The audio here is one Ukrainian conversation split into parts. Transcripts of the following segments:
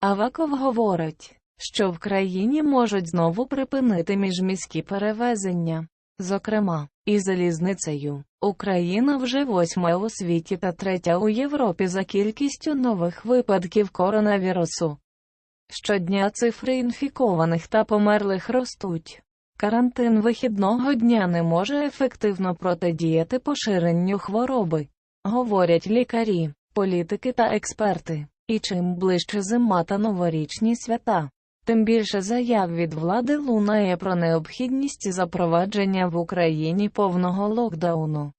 Аваков говорить, що в країні можуть знову припинити міжміські перевезення. Зокрема, і залізницею. Україна вже восьма у світі та третя у Європі за кількістю нових випадків коронавірусу. Щодня цифри інфікованих та померлих ростуть. Карантин вихідного дня не може ефективно протидіяти поширенню хвороби, говорять лікарі, політики та експерти. І чим ближче зима та новорічні свята, тим більше заяв від влади лунає про необхідність запровадження в Україні повного локдауну.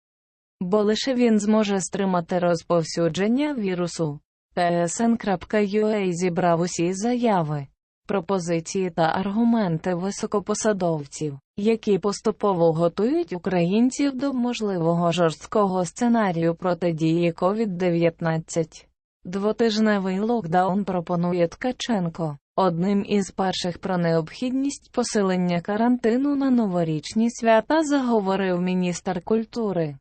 Бо лише він зможе стримати розповсюдження вірусу. TSN.ua зібрав усі заяви, пропозиції та аргументи високопосадовців, які поступово готують українців до можливого жорсткого сценарію протидії COVID-19. Двотижневий локдаун пропонує Ткаченко, одним із перших про необхідність посилення карантину на новорічні свята заговорив міністр культури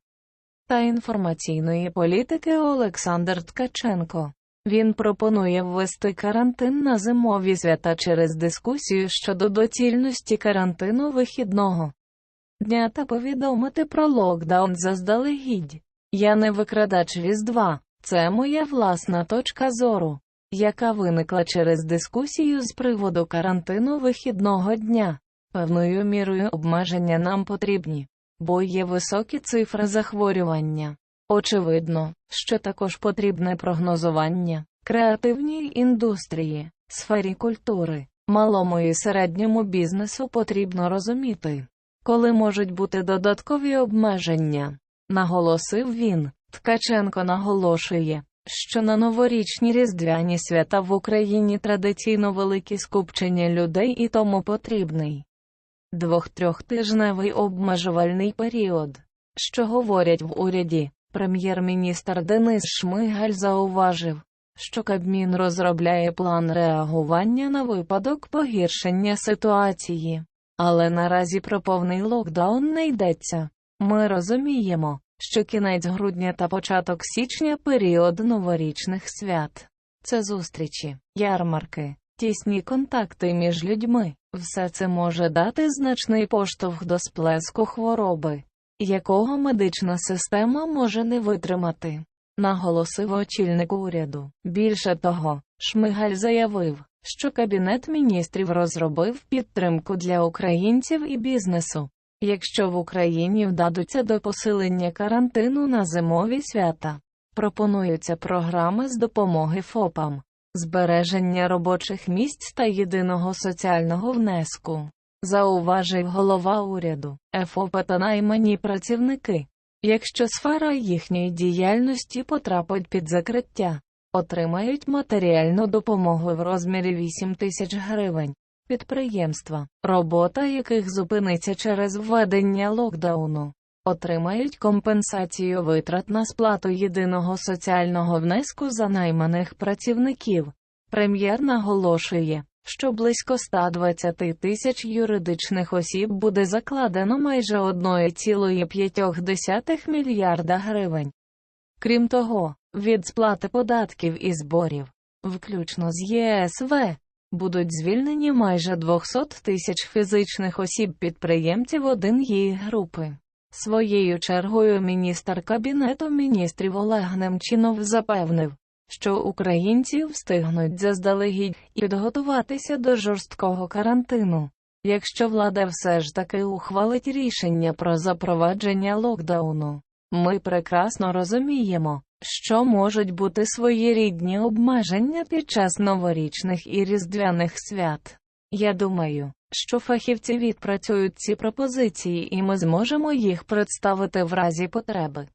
та інформаційної політики Олександр Ткаченко. Він пропонує ввести карантин на зимові свята через дискусію щодо доцільності карантину вихідного дня та повідомити про локдаун заздалегідь. Я не викрадач Різдва, це моя власна точка зору, яка виникла через дискусію з приводу карантину вихідного дня. Певною мірою обмеження нам потрібні, бо є високі цифри захворювання. Очевидно, що також потрібне прогнозування, креативній індустрії, сфері культури, малому і середньому бізнесу потрібно розуміти, коли можуть бути додаткові обмеження, наголосив він. Ткаченко наголошує, що на новорічні різдвяні свята в Україні традиційно великі скупчення людей і тому потрібний двох-трьохтижневий обмежувальний період. Що говорять в уряді, прем'єр-міністр Денис Шмигаль зауважив, що Кабмін розробляє план реагування на випадок погіршення ситуації. Але наразі про повний локдаун не йдеться. Ми розуміємо, що кінець грудня та початок січня період новорічних свят. Це зустрічі, ярмарки, тісні контакти між людьми. Все це може дати значний поштовх до сплеску хвороби, якого медична система може не витримати, наголосив очільник уряду. Більше того, Шмигаль заявив, що Кабінет міністрів розробив підтримку для українців і бізнесу. Якщо в Україні вдадуться до посилення карантину на зимові свята, пропонуються програми з допомоги ФОПам, збереження робочих місць та єдиного соціального внеску, зауважив голова уряду, ФОП та наймані працівники. Якщо сфера їхньої діяльності потрапить під закриття, отримають матеріальну допомогу в розмірі 8 тисяч гривень підприємства, робота яких зупиниться через введення локдауну, отримають компенсацію витрат на сплату єдиного соціального внеску за найманих працівників. Прем'єр наголошує, що близько 120 тисяч юридичних осіб буде закладено майже 1,5 мільярда гривень. Крім того, від сплати податків і зборів, включно з ЄСВ, будуть звільнені майже 200 тисяч фізичних осіб-підприємців 1 групи. Своєю чергою міністр Кабінету міністрів Олег Немчинов запевнив, що українці встигнуть заздалегідь і підготуватися до жорсткого карантину. Якщо влада все ж таки ухвалить рішення про запровадження локдауну, ми прекрасно розуміємо, що можуть бути своєрідні обмеження під час новорічних і різдвяних свят. Я думаю, що фахівці відпрацюють ці пропозиції і ми зможемо їх представити в разі потреби.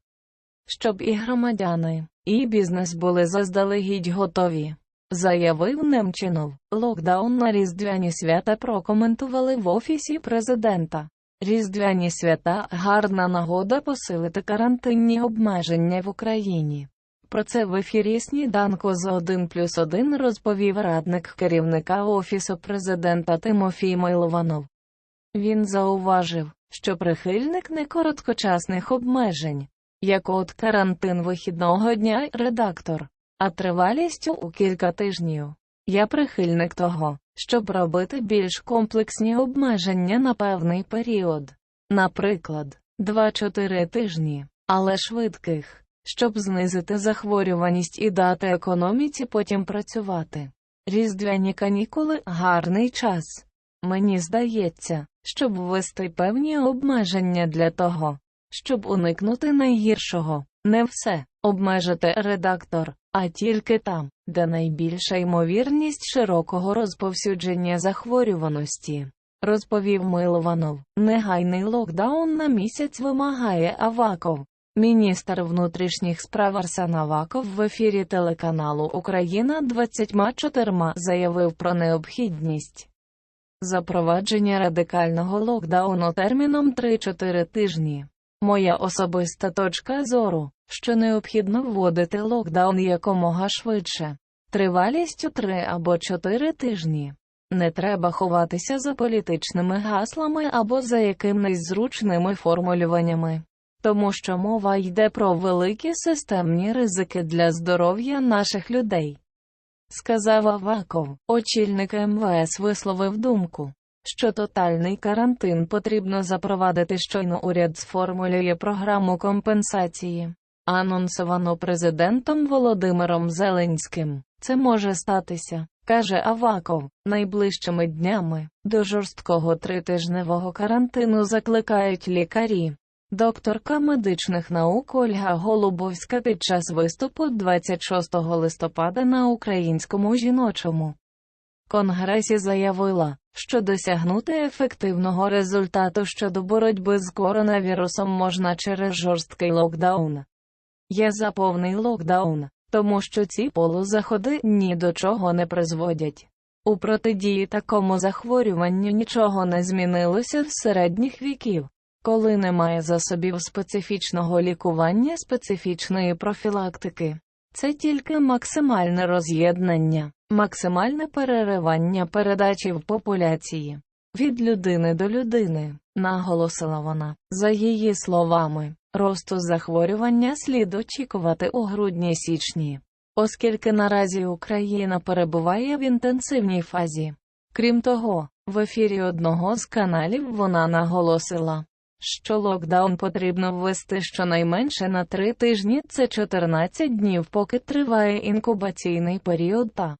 Щоб і громадяни, і бізнес були заздалегідь готові. Заявив Немчинов, локдаун на різдвяні свята прокоментували в Офісі президента. Різдвяні свята гарна нагода посилити карантинні обмеження в Україні. Про це в ефірі сніданку з 1 плюс 1 розповів радник керівника Офісу президента Тимофій Майлованов. Він зауважив, що прихильник не короткочасних обмежень, як от карантин вихідного дня редактор, а тривалістю у кілька тижнів. Я прихильник того, щоб робити більш комплексні обмеження на певний період, наприклад, 2-4 тижні, але швидких, щоб знизити захворюваність і дати економіці потім працювати. Різдвяні канікули гарний час. Мені здається, щоб ввести певні обмеження для того, щоб уникнути найгіршого, не все обмежити редактор, а тільки там, де найбільша ймовірність широкого розповсюдження захворюваності. Розповів Милованов, негайний локдаун на місяць вимагає Аваков. Міністр внутрішніх справ Арсен Аваков в ефірі телеканалу Україна 24 заявив про необхідність запровадження радикального локдауну терміном 3-4 тижні. Моя особиста точка зору, що необхідно вводити локдаун якомога швидше, тривалістю 3 або 4 тижні. Не треба ховатися за політичними гаслами або за якимись зручними формулюваннями, тому що мова йде про великі системні ризики для здоров'я наших людей. Сказав Аваков, очільник МВС висловив думку, що тотальний карантин потрібно запровадити щойно уряд сформулює програму компенсації, анонсовано президентом Володимиром Зеленським. Це може статися, каже Аваков, найближчими днями. До жорсткого тритижневого карантину закликають лікарі. Докторка медичних наук Ольга Голубовська під час виступу 26 листопада на українському жіночому конгресі заявила, що досягнути ефективного результату щодо боротьби з коронавірусом можна через жорсткий локдаун. Є за повний локдаун, тому що ці полузаходи ні до чого не призводять. У протидії такому захворюванню нічого не змінилося з середніх віків, коли немає засобів специфічного лікування специфічної профілактики. Це тільки максимальне роз'єднання, максимальне переривання передачі в популяції від людини до людини, наголосила вона. За її словами, росту захворювання слід очікувати у грудні-січні, оскільки наразі Україна перебуває в інтенсивній фазі. Крім того, в ефірі одного з каналів вона наголосила, що локдаун потрібно ввести щонайменше на три тижні це 14 днів, поки триває інкубаційний період та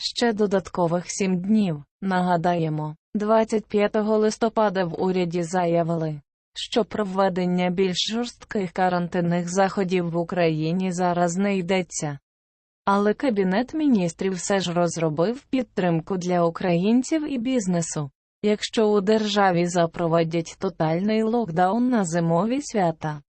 ще додаткових 7 днів. Нагадаємо, 25 листопада в уряді заявили, що про введення більш жорстких карантинних заходів в Україні зараз не йдеться. Але Кабінет міністрів все ж розробив підтримку для українців і бізнесу. Якщо у державі запровадять тотальний локдаун на зимові свята,